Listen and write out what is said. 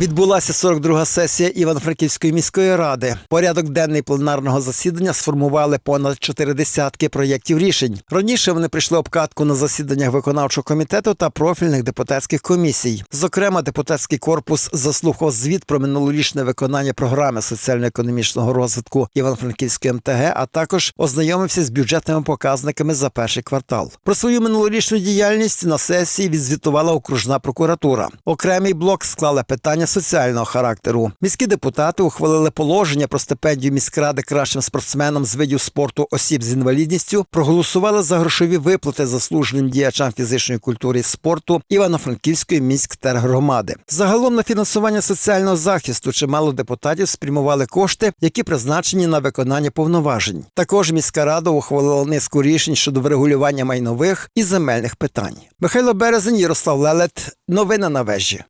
Відбулася 42-га сесія Івано-Франківської міської ради. Порядок денний пленарного засідання сформували понад чотири десятки проєктів рішень. Раніше вони прийшли обкатку на засіданнях виконавчого комітету та профільних депутатських комісій. Зокрема, депутатський корпус заслухав звіт про минулорічне виконання програми соціально-економічного розвитку Івано-Франківської МТГ, а також ознайомився з бюджетними показниками за перший квартал. Про свою минулорічну діяльність на сесії відзвітувала окружна прокуратура. Окремий блок склали питання соціального характеру. Міські депутати ухвалили положення про стипендію міськради кращим спортсменам з видів спорту осіб з інвалідністю, проголосували за грошові виплати заслуженим діячам фізичної культури і спорту Івано-Франківської міськтергромади. Загалом на фінансування соціального захисту чимало депутатів спрямували кошти, які призначені на виконання повноважень. Також міська рада ухвалила низку рішень щодо врегулювання майнових і земельних питань. Михайло Березень, Ярослав Лелет. Новини на вежі.